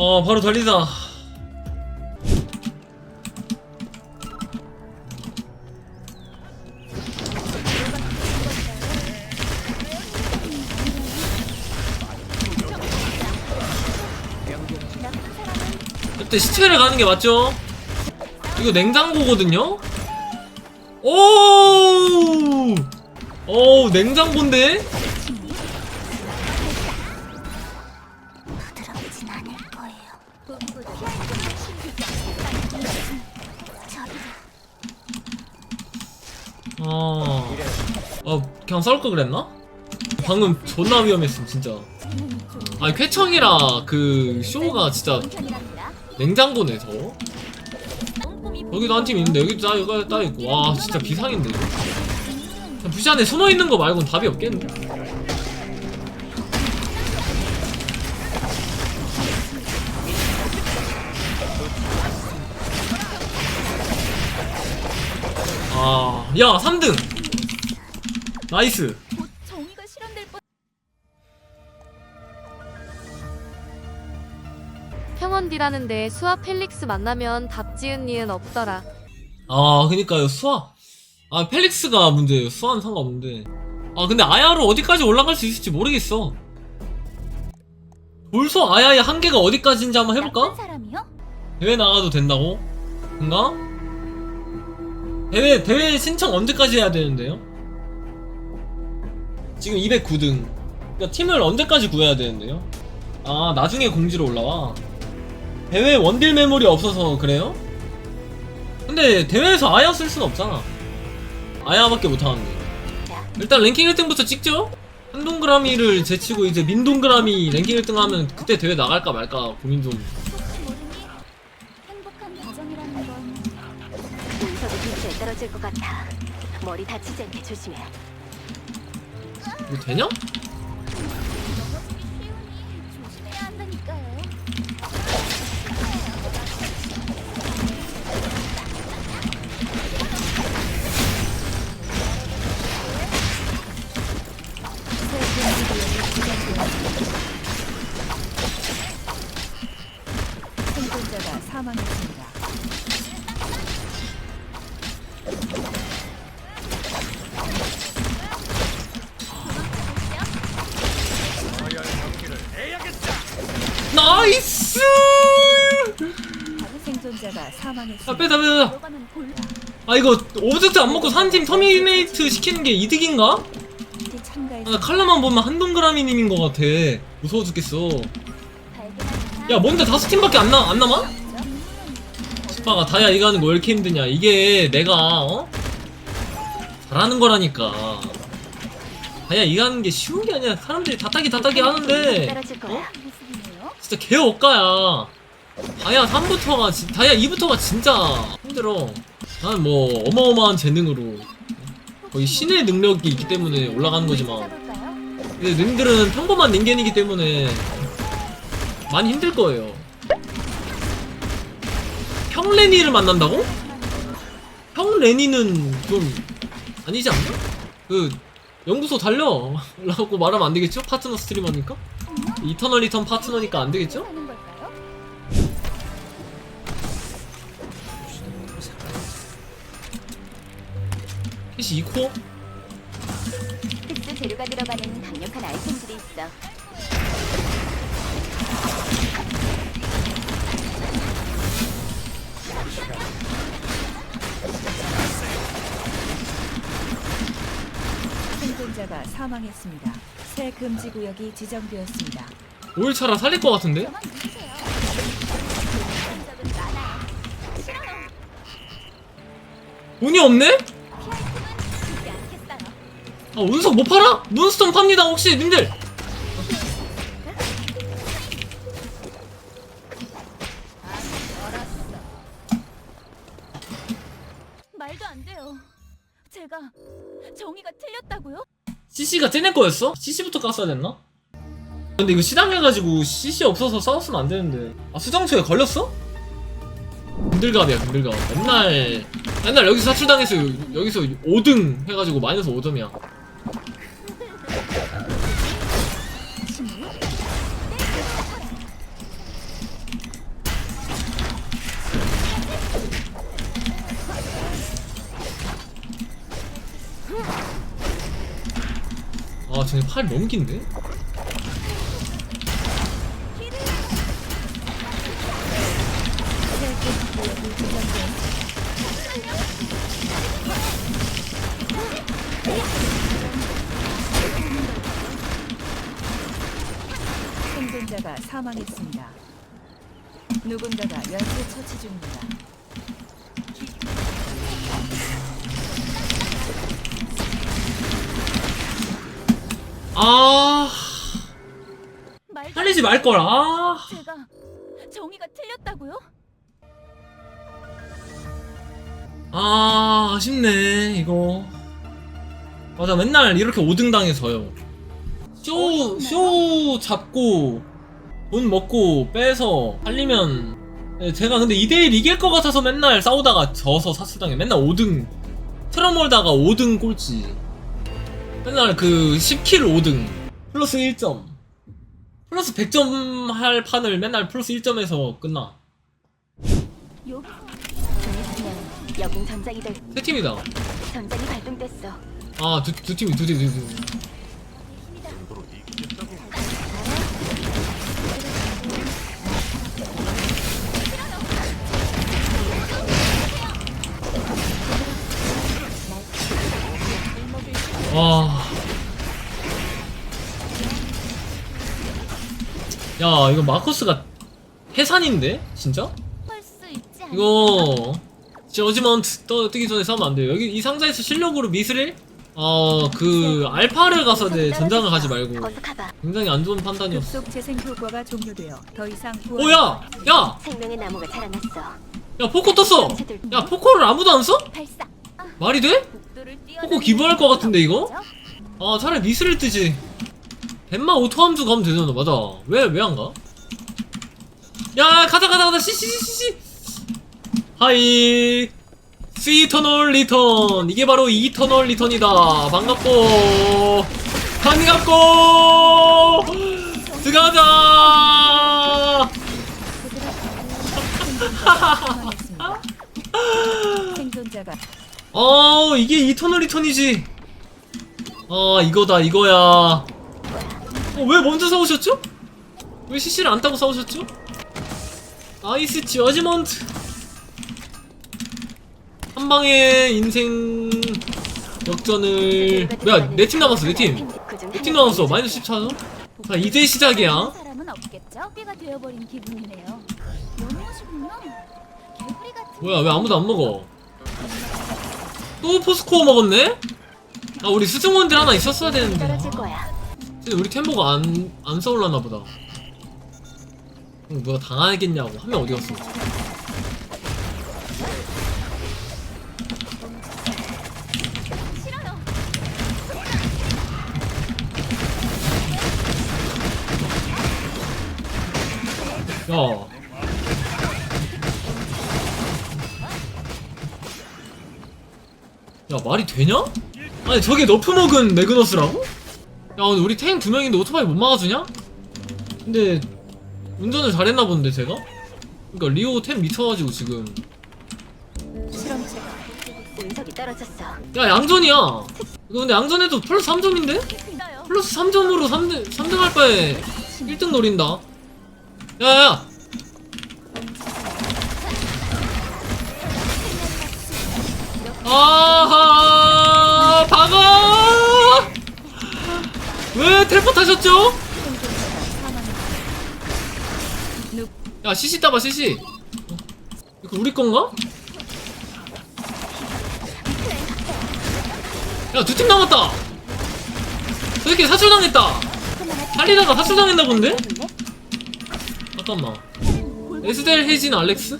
어 바로 달리자 그때 시체를 가는 게 맞죠? 이거 냉장고거든요? 오! 오, 냉장고인데? 어. 어, 그냥 싸울 걸 그랬나? 방금 존나 위험했음, 진짜. 아니, 쾌청이라 그 쇼가 진짜 냉장고네, 저거. 여기도 한 팀 있는데, 여기도 딱, 여기 딱 있고. 와, 진짜 비상인데. 부시 안에 숨어 있는 거 말고는 답이 없겠는데? 야, 3등! 나이스. 곧 정의가 실현될 뻔. 평원디라는데 수아 펠릭스 만나면 답 지은 니은 없더라. 아, 그니까요, 수아. 아, 펠릭스가 문제예요. 수아는 상관없는데. 아, 근데 아야로 어디까지 올라갈 수 있을지 모르겠어. 돌소 아야의 한계가 어디까지인지 한번 해볼까? 사람이요? 대회 나가도 된다고? 뭔가? 대회, 대회 신청 언제까지 해야 되는데요? 지금 209등. 그니까 팀을 언제까지 구해야 되는데요? 아, 나중에 공지로 올라와. 대회 원딜 메모리 없어서 그래요? 근데 대회에서 아야 쓸 순 없잖아. 아야밖에 못 하는데. 일단 랭킹 1등부터 찍죠? 한동그라미를 제치고 이제 민동그라미 랭킹 1등 하면 그때 대회 나갈까 말까 고민 좀. 근처에 떨어질 것 같아. 머리 다치지 않게 조심해. 이거 되냐? 넘어지기 쉬우니 조심해야 한다니까요. 생존자가 사망했습니다. 생존자가 사망했습니다. 아, 빼다, 빼다. 아, 이거, 오브젝트 안 먹고 산팀 터미네이트 시키는 게 이득인가? 참가했 아, 나 칼라만 보면 한 동그라미님인 것 같아. 무서워 죽겠어. 야, 뭔데 다섯 팀밖에 안, 나, 안 남아? 스파가 다야 이거 하는 거 왜 이렇게 힘드냐. 이게 내가, 어? 잘하는 거라니까. 다야 이거 하는 게 쉬운 게 아니야. 사람들이 다 따기 다 따기 하는데. 어? 진짜 개 억가야. 다야 3부터가, 진- 다야 2부터가 진짜 힘들어. 나는 뭐, 어마어마한 재능으로. 거의 신의 능력이 있기 때문에 올라가는 거지만. 근데 님들은 평범한 닌겐이기 때문에 많이 힘들 거예요. 평레니를 만난다고? 평레니는 좀 아니지 않나? 그 연구소 달려 라고 말하면 안 되겠죠? 파트너 스트리머니까? 이터널 리턴 파트너니까 안 되겠죠? 캐시 2코? 특수 재료가 들어가는 강력한 아이템들이 있어. 생존자가 사망했습니다. 새 금지 구역이 지정되었습니다. 5일차라 살릴 것 같은데? 저만 믿으세요. 적은 많아요. 싫어요. 운이 없네? 아 운석 못 팔아? 문스톤 팝니다 혹시 님들 말도 안 돼요. 제가 정의가 틀렸다고요? CC가 쟤네 거였어? CC부터 깠어야 됐나? 근데 이거 시당해가지고 CC 없어서 싸웠으면 안 되는데 아 수정초에 걸렸어? 금들갑이야 금들갑 맨날 맨날 여기서 사출당해서 여기서 5등 해가지고 마이너스 5점이야 쟤네 팔 너무 긴데? 생존자가 사망했습니다. 누군가가 연쇄 처치 중입니다. 아. 살리지 말 걸 아. 제가 정의가 틀렸다고요? 아 아쉽네 이거. 맞아 맨날 이렇게 5등 당해서요. 쇼, 쇼 잡고 돈 먹고 빼서 살리면 네, 제가 근데 2대1 이길 것 같아서 맨날 싸우다가 져서 사수당해. 맨날 5등 트럼 몰다가 5등 꼴찌 맨날 그 10킬 5등. 플러스 1점. 플러스 100점 할 판을 맨날 플러스 1점에서 끝나. 전장이 될 세 팀이다. 전장이 발동됐어. 아, 두, 두 팀이, 두 팀, 두 팀. 야, 이거 마커스가 해산인데? 진짜? 이거 저지먼트 떠 뜨기 전에 싸우면 안 돼요. 여기 이 상자에서 실력으로 미스릴? 어, 그 알파를 가서 내 전장을 가지 말고. 굉장히 안 좋은 판단이었어. 급속 재생 효과가 종료되어 더 이상 구원 오, 야! 야! 생명의 나무가 자라났어. 야, 포코 떴어! 야, 포코를 아무도 안 써? 발사 말이 돼? 복도를 포코 기부할 것 같은데, 이거? 아, 차라리 미스릴 뜨지. 벤마 오토 함수 가면 되잖아, 맞아. 왜, 왜 안 가? 야, 가자, 가자, 가자, 씨씨씨씨! 하이. 스이터널 리턴. 이게 바로 이터널 리턴이다. 반갑고. 반갑고! 들어가자! 어 이게 이터널 리턴이지 아 이거다 이거야 어, 왜 먼저 싸우셨죠? 왜 CC를 안 타고 싸우셨죠? 아이스 저지먼트 한 방에 인생 역전을 뭐야 내 팀 남았어 내팀 내 팀 남았어 마이너스 14점 자 이제 시작이야 사람은 없겠죠? 삐가 되어버린 기분이네요 너무하시군요 개구리 같은 뭐야 왜 아무도 안 먹어 또 포스코어 먹었네? 아 우리 수승원들 하나 있었어야 되는데 떨어질 거야. 우리 템보가 안, 안 써올랐나 보다. 누가 당하겠냐고. 한 명 어디 갔어? 야. 야, 말이 되냐? 아니, 저게 너프 먹은 매그너스라고? 야, 근데 우리 탱 두 명인데 오토바이 못 막아주냐? 근데, 운전을 잘했나 본데, 제가? 그니까, 리오 템 미쳐가지고 지금. 실험체가 운석이 떨어졌어. 야, 양전이야! 이거 근데 양전해도 플러스 3점인데? 믿어요 플러스 3점으로 3등, 3등 할 바에 1등 노린다. 야야야! 아 왜 텔포트 하셨죠? 야, CC 따봐, CC. 어? 이거 우리 건가? 야, 두 팀 남았다! 저 새끼 사출당했다! 살리다가 사출당했나 본데? 잠깐만. 에스델, 혜진, 알렉스?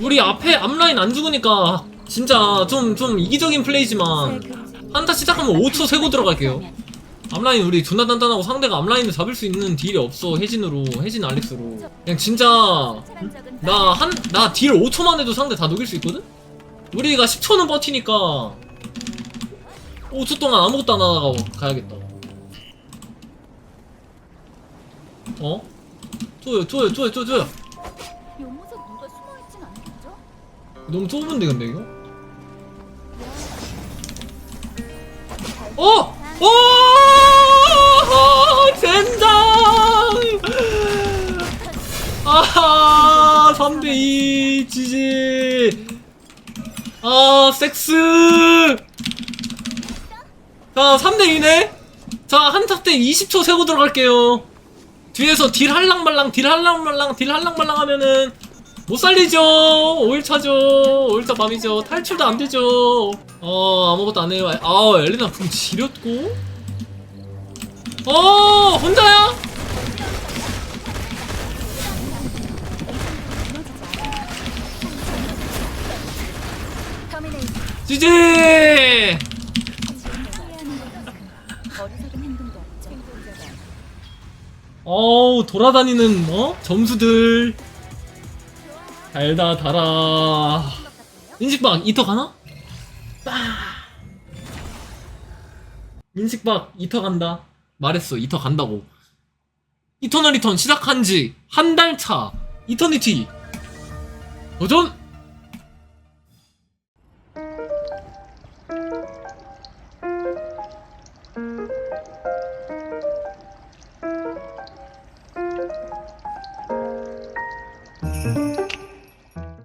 우리 앞에 앞라인 안 죽으니까 진짜 좀, 좀 이기적인 새 플레이지만 한타 시작하면 5초 세고 들어갈게요. 앞라인 우리 존나 단단하고 상대가 앞라인을 잡을 수 있는 딜이 없어 혜진으로 혜진 알렉스로 그냥 진짜 나 한 나 딜 5초만 해도 상대 다 녹일 수 있거든? 우리가 10초는 버티니까 5초 동안 아무것도 안 하다가 가야겠다 어? 쪼여 쪼여 쪼여 쪼여 쪼여? 너무 좁은데 근데 이거? 어! 오! 3대2 지지! 아, 섹스! 자, 3대2네? 자, 한타 때 20초 세고 들어갈게요. 뒤에서 딜 할랑말랑, 딜 할랑말랑, 딜 할랑말랑 하면은 못 살리죠. 5일차죠. 5일차 밤이죠. 탈출도 안 되죠. 어, 아무것도 안 해요. 아, 엘레나 궁 지렸고. 어, 혼자야? 지지! 어우, 돌아다니는, 어? 점수들. 달다, 달아. 민식박, 이터 가나? 빠! 민식박, 이터 간다. 말했어, 이터 간다고. 이터널 리턴 시작한 지 한 달 차. 이터니티. 도전!